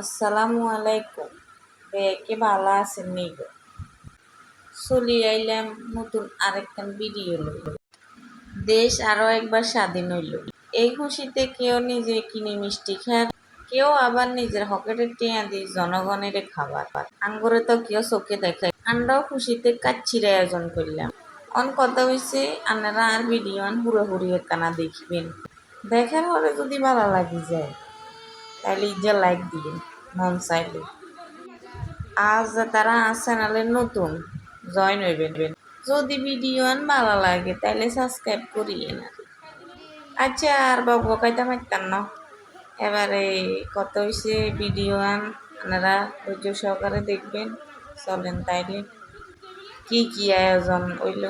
আসসালামু আলাইকুম। কে ভালো আছেন গো চলি আইলাম নতুন আরেকখান ভিডিও লইল দেশ আরও একবার স্বাধীন হইল। এই খুশিতে কেউ নিজে কিনে মিষ্টি খায়, কেউ আবার নিজের হকেটের টিয়া দিয়ে জনগণের খাবার পায়। আঙ্গুরে তো কেউ চোখে দেখায়। আমরাও খুশিতে কাচ্ছির আয়োজন করলাম। অন কথা হয়েছে আপনারা আর ভিডিও আন হুড়োহুড়ি কানা দেখবেন। দেখার পরে যদি ভালো লাগি যায়। তাহলে ইজা লাইক দিবেন মন চাইলে। আজ তারা চ্যানেলে নতুন জয়েন হইবেন যদি ভিডিও আন ভালো লাগে তাহলে সাবস্ক্রাইব করিয়ে না আচ্ছা আর বাবু কাইতে মারতাম না। এবারে কত হয়েছে ভিডিও আন আপনারা ধৈর্য সহকারে দেখবেন চলেন তাইলে। কি কি আয়োজন হইল?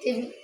টেবিলটা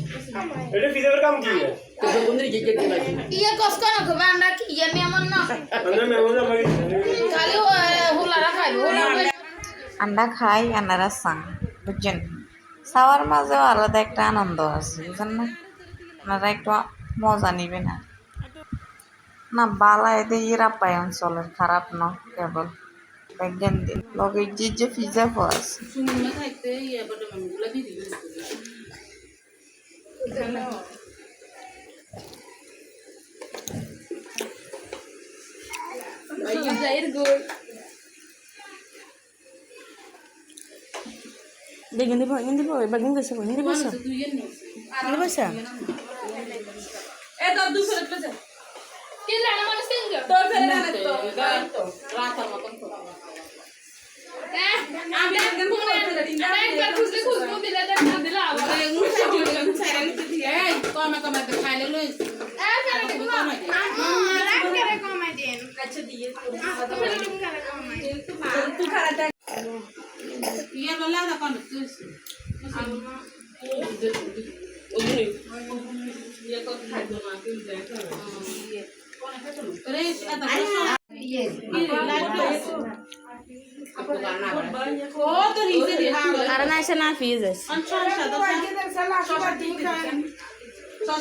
এটা কাম কি তো দিলাইছি ইয়া কষ্ট না গো আমরা কি ইয়া মেমন না? আমরা মেমন আমাকে খালি হুলারা খাইবো হুলারা আন্ডা খাই আনারা চান বুঝছেন? খাওয়ার মাঝেও আলাদা একটা আনন্দ আছে বুঝছেন না? আপনারা একটু মজা নিবেন না না বালা এতে ইয়ের আপ্যায়ন চলের খারাপ ন কেবল। দেখবেন লগে যে যে পিজা আছে। সুমনা খাইতে ইয়া বড় মামগুলা দি দিবি আইয়া যাইর গোল দেখেন দিব হিন্দি বই বা হিন্দি বসে হিন্দি বসে তুই এর নি হিন্দি বসে কি জানা মানুষ কেন তোর ফেলে না তো রাতার মতন তো আমি আচ্ছা দিয়ে তুমি লোক করে কমে তুই খারাটা ইয়া বলা না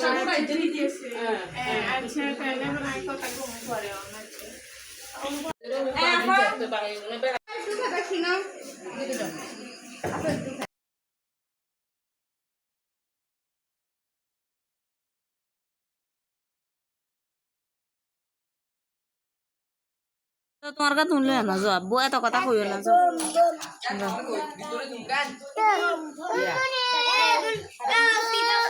কোন তুই ইয়া কত খাইতো না তুই দেখ রে এটা ও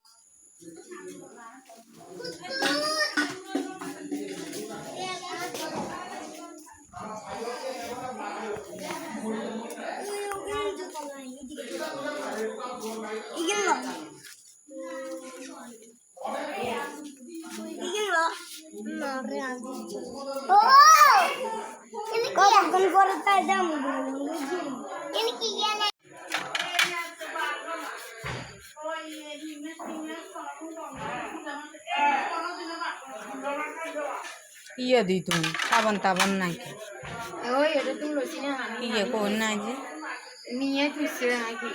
তোমার কাছে শুনলে না যাও বউ এত কথা কইও না যাও ওটা একটা তো কোন রকম দিয়েছি ওটা একটা খাতা ওখানে দিয়েছি কতক্ষণ পরে তাই যাব কি জানে ইয়ে দিই তুমি সাবান তাবান নাই ওই এটা তুমি লসি না ইয়ে কোন নাই যে নিয়ে তুইছে নাকি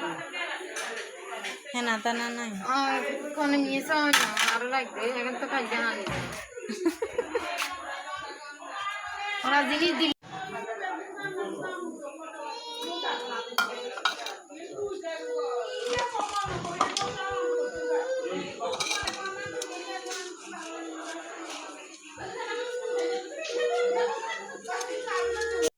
হ্যাঁ না, তা না, নাই। কোনো নিয়ে সাও না, আর লাগবে, এখন তো জানা নেই ওরা জিনিস